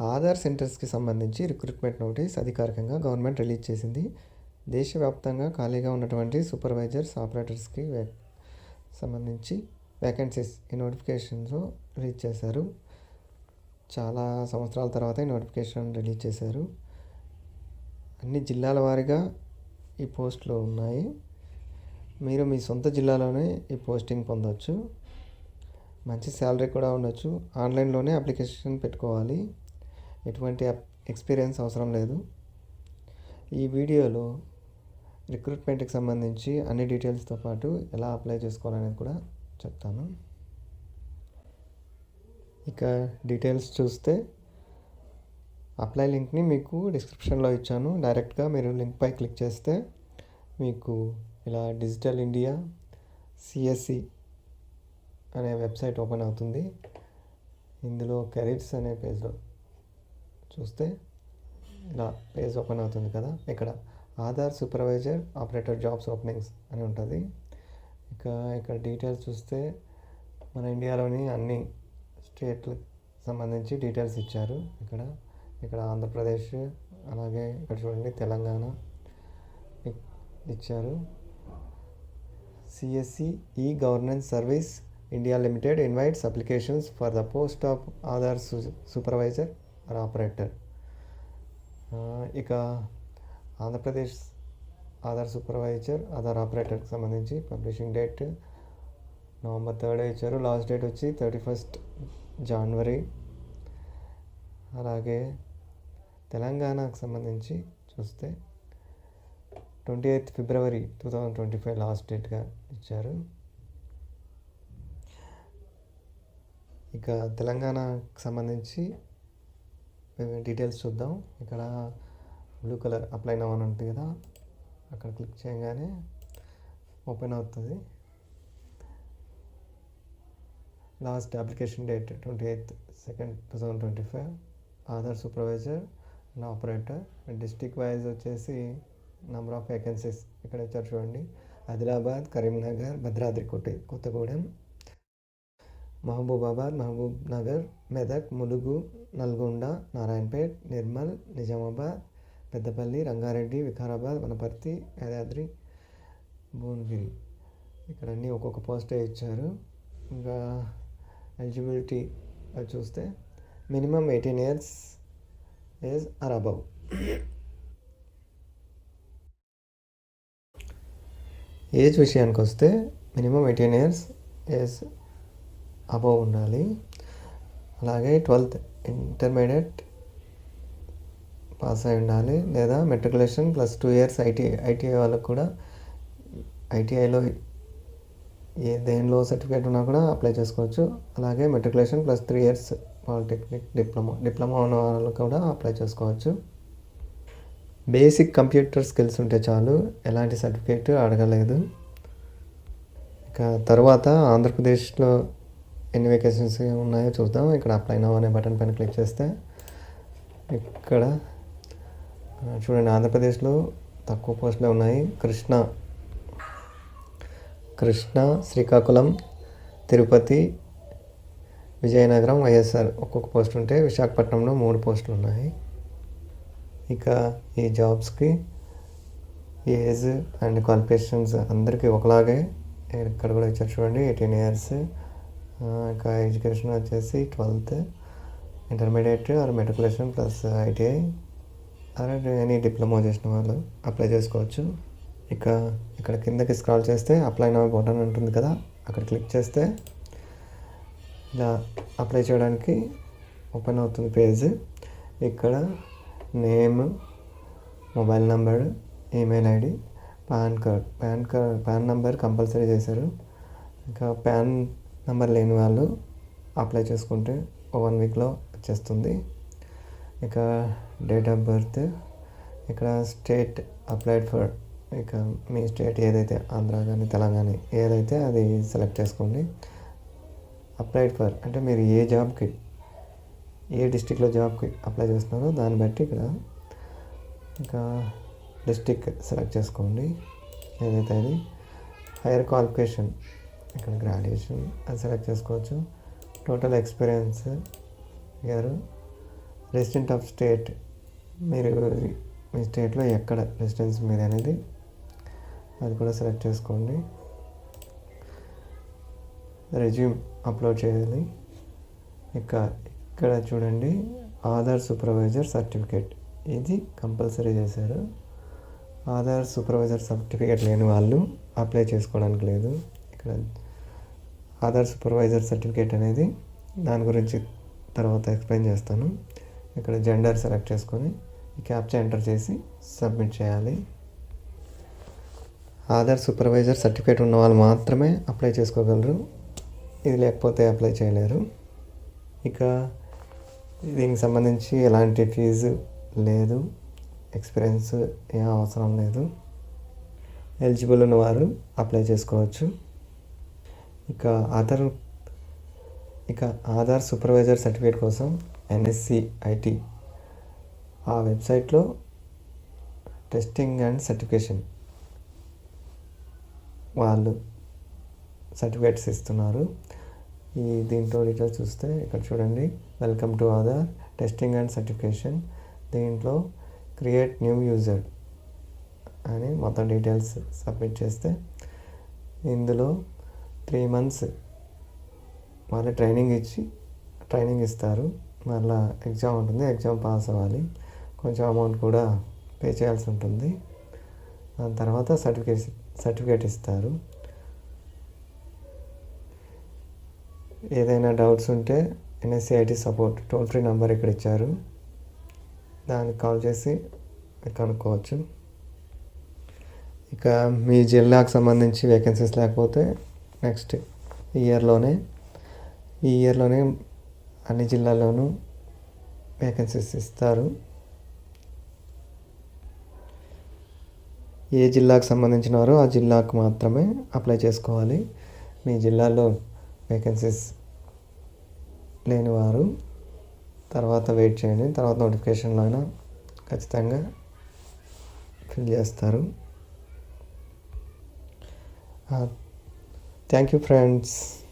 ఆధార్ సెంటర్స్కి సంబంధించి recruitment notice అధికారికంగా గవర్నమెంట్ రిలీజ్ చేసింది. దేశవ్యాప్తంగా ఖాళీగా ఉన్నటువంటి సూపర్వైజర్స్ ఆపరేటర్స్కి వ్యా సంబంధించి వ్యాకెన్సీస్ ఈ నోటిఫికేషన్స్ రిలీజ్ చేశారు. చాలా సంవత్సరాల తర్వాత ఈ నోటిఫికేషన్ రిలీజ్ చేశారు. అన్ని జిల్లాల వారీగా ఈ పోస్టులు ఉన్నాయి. మీరు మీ సొంత జిల్లాలోనే ఈ పోస్టింగ్ పొందవచ్చు మంచి శాలరీ కూడా ఉండొచ్చు. ఆన్లైన్లోనే అప్లికేషన్ పెట్టుకోవాలి. ఎటువంటి ఎక్స్పీరియన్స్ అవసరం లేదు. ఈ వీడియోలో రిక్రూట్మెంట్కి సంబంధించి అన్ని డీటెయిల్స్తో పాటు ఎలా అప్లై చేసుకోవాలనేది కూడా చెప్తాను. ఇక డీటెయిల్స్ చూస్తే అప్లై లింక్ని మీకు డిస్క్రిప్షన్లో ఇచ్చాను. డైరెక్ట్గా మీరు లింక్పై క్లిక్ చేస్తే మీకు ఇలా డిజిటల్ ఇండియా సిఎస్సి అనే వెబ్సైట్ ఓపెన్ అవుతుంది. ఇందులో కెరీర్స్ అనే పేజ్లో చూస్తే ఇలా పేజ్ ఓపెన్ అవుతుంది కదా. ఇక్కడ Aadhaar supervisor operator jobs openings అని ఉంటుంది. ఇక ఇక్కడ డీటెయిల్స్ చూస్తే మన ఇండియాలోని అన్ని స్టేట్లకు సంబంధించి డీటెయిల్స్ ఇచ్చారు. ఇక్కడ ఇక్కడ ఆంధ్రప్రదేశ్ అలాగే ఇక్కడ చూడండి తెలంగాణ ఇచ్చారు. CSC e governance service India limited invites applications for the post of Aadhaar supervisor. Or operator. ఇక ఆంధ్రప్రదేశ్ ఆధార్ సూపర్వైజర్ ఆధార్ ఆపరేటర్కి సంబంధించి పబ్లిషింగ్ డేట్ నవంబర్ థర్డ్ ఇచ్చారు. లాస్ట్ డేట్ వచ్చి థర్టీ ఫస్ట్ జనవరి. అలాగే తెలంగాణకు సంబంధించి చూస్తే ట్వంటీ ఎయిత్ ఫిబ్రవరి two thousand twenty five last డేట్గా ఇచ్చారు. ఇక తెలంగాణకు సంబంధించి డీటెయిల్స్ చూద్దాం. ఇక్కడ బ్లూ కలర్ అప్లై నవ్ అని ఉంటుంది కదా. అక్కడ క్లిక్ చేయగానే ఓపెన్ అవుతుంది. Last application date twenty eighth second two thousand twenty five Aadhaar supervisor and operator district wise వచ్చేసి నెంబర్ ఆఫ్ వేకెన్సీస్ ఇక్కడ ఇచ్చారు చూడండి. ఆదిలాబాద్ కరీంనగర్ భద్రాద్రి కోట కొత్తగూడెం మహబూబాబాద్ మహబూబ్ నగర్ మెదక్ ములుగు నల్గొండ నారాయణపేట్ నిర్మల్ నిజామాబాద్ పెద్దపల్లి రంగారెడ్డి వికారాబాద్ వనపర్తి యాదాద్రి భువనగిరి ఇక్కడ అన్నీ ఒక్కొక్క పోస్టే ఇచ్చారు. ఇంకా ఎలిజిబిలిటీ చూస్తే minimum eighteen years age or above. Age విషయానికి వస్తే minimum eighteen years age above ఉండాలి. అలాగే ట్వెల్త్ ఇంటర్మీడియట్ పాస్ అయి ఉండాలి. లేదా matriculation plus two years ITI ITI వాళ్ళకు కూడా ఐటీఐలో ఏ దేనిలో సర్టిఫికేట్ ఉన్నా కూడా అప్లై చేసుకోవచ్చు. అలాగే matriculation plus three years polytechnic diploma diploma ఉన్న వాళ్ళు కూడా అప్లై చేసుకోవచ్చు. బేసిక్ కంప్యూటర్ స్కిల్స్ ఉంటే చాలు. ఎలాంటి సర్టిఫికేట్ అడగలేదు. ఇక తర్వాత ఆంధ్రప్రదేశ్లో ఎన్ని వేకెన్సీస్ ఉన్నాయో చూద్దాం. ఇక్కడ అప్లై నౌ అనే బటన్ పైన క్లిక్ చేస్తే ఇక్కడ చూడండి ఆంధ్రప్రదేశ్లో తక్కువ పోస్టులే ఉన్నాయి. కృష్ణ కృష్ణ శ్రీకాకుళం తిరుపతి విజయనగరం వైఎస్ఆర్ ఒక్కొక్క పోస్ట్ ఉంటే విశాఖపట్నంలో మూడు పోస్టులు ఉన్నాయి. ఇక ఈ జాబ్స్కి ఏజ్ అండ్ క్వాలిఫికేషన్స్ అందరికీ ఒకలాగే. ఇక్కడ కూడా ఇచ్చారు చూడండి ఎయిటీన్ ఇయర్స్ ఇంకా ఎడ్యుకేషన్ వచ్చేసి twelfth intermediate or matriculation plus ITI. అలాంటి ఎనీ డిప్లొమా చేసిన వాళ్ళు అప్లై చేసుకోవచ్చు. ఇక ఇక్కడ కిందకి స్క్రాల్ చేస్తే అప్లై నా బటన్ ఉంటుంది కదా అక్కడ క్లిక్ చేస్తే ఇలా అప్లై చేయడానికి ఓపెన్ అవుతుంది పేజ్. ఇక్కడ name mobile number email ID PAN card. PAN card PAN number compulsory చేశారు. ఇంకా పాన్ నెంబర్ లేని వాళ్ళు అప్లై చేసుకుంటే ఒక వన్ వీక్లో వచ్చేస్తుంది. ఇక డేట్ ఆఫ్ బర్త్ ఇక్కడ స్టేట్ అప్లైడ్ ఫర్ ఇక మీ స్టేట్ ఏదైతే ఆంధ్ర కానీ తెలంగాణ ఏదైతే అది సెలెక్ట్ చేసుకోండి. అప్లైడ్ ఫర్ అంటే మీరు ఏ జాబ్కి ఏ డిస్టిక్లో జాబ్కి అప్లై చేస్తున్నారో దాన్ని బట్టి ఇక్కడ ఇంకా డిస్టిక్ సెలెక్ట్ చేసుకోండి. ఏదైతే అది హైయర్ క్వాలిఫికేషన్ ఇక్కడ గ్రాడ్యుయేషన్ అది సెలెక్ట్ చేసుకోవచ్చు. టోటల్ ఎక్స్పీరియన్స్ గారు. రెసిడెంట్ ఆఫ్ స్టేట్ మీరు మీ స్టేట్లో ఎక్కడ రెసిడెన్స్ మీద అనేది అది కూడా సెలెక్ట్ చేసుకోండి. రెజ్యూమ్ అప్లోడ్ చేయాలి. ఇక ఇక్కడ చూడండి ఆధార్ సూపర్వైజర్ సర్టిఫికేట్ ఇది కంపల్సరీ చేశారు. ఆధార్ సూపర్వైజర్ సర్టిఫికేట్ లేని వాళ్ళు అప్లై చేసుకోవడానికి లేదు. ఇక్కడ ఆధార్ సూపర్వైజర్ సర్టిఫికేట్ అనేది దాని గురించి తర్వాత ఎక్స్ప్లెయిన్ చేస్తాను. ఇక్కడ జెండర్ సెలెక్ట్ చేసుకొని క్యాప్చా ఎంటర్ చేసి సబ్మిట్ చేయాలి. ఆధార్ సూపర్వైజర్ సర్టిఫికేట్ ఉన్న వాళ్ళు మాత్రమే అప్లై చేసుకోగలరు. ఇది లేకపోతే అప్లై చేయలేరు. ఇక దీనికి సంబంధించి ఎలాంటి ఫీజు లేదు. ఎక్స్పీరియన్స్ ఏం అవసరం లేదు. ఎలిజిబుల్ ఉన్నవారు అప్లై చేసుకోవచ్చు. ఇక ఆధార్ ఇక ఆధార్ సూపర్వైజర్ సర్టిఫికేట్ కోసం ఎన్ఎస్సి ఐటీ ఆ వెబ్సైట్లో టెస్టింగ్ అండ్ సర్టిఫికేషన్ వాళ్ళు సర్టిఫికేట్స్ ఇస్తున్నారు. ఈ దీంట్లో డీటెయిల్స్ చూస్తే ఇక్కడ చూడండి. Welcome to Aadhaar testing and certification. దీంట్లో క్రియేట్ న్యూ యూజర్ అని మొత్తం డీటెయిల్స్ సబ్మిట్ చేస్తే ఇందులో త్రీ మంత్స్ మళ్ళీ ట్రైనింగ్ ఇచ్చి ట్రైనింగ్ ఇస్తారు. మళ్ళీ ఎగ్జామ్ ఉంటుంది. ఎగ్జామ్ పాస్ అవ్వాలి. కొంచెం అమౌంట్ కూడా పే చేయాల్సి ఉంటుంది. దాని తర్వాత సర్టిఫికేట్ సర్టిఫికేట్ ఇస్తారు. ఏదైనా డౌట్స్ ఉంటే NSCIT support toll free number ఇక్కడ ఇచ్చారు. దానికి కాల్ చేసి కనుక్కోవచ్చు. ఇక మీ జిల్లాకు సంబంధించి వేకెన్సీస్ లేకపోతే నెక్స్ట్ ఇయర్లోనే ఈ ఇయర్లోనే అన్ని జిల్లాల్లోనూ వేకెన్సీస్ ఇస్తారు. ఏ జిల్లాకు సంబంధించిన వారు ఆ జిల్లాకు మాత్రమే అప్లై చేసుకోవాలి. మీ జిల్లాలో వేకెన్సీస్ లేనివారు తర్వాత వెయిట్ చేయండి. తర్వాత నోటిఫికేషన్లో అయినా ఖచ్చితంగా ఫిల్ చేస్తారు. Thank you, friends.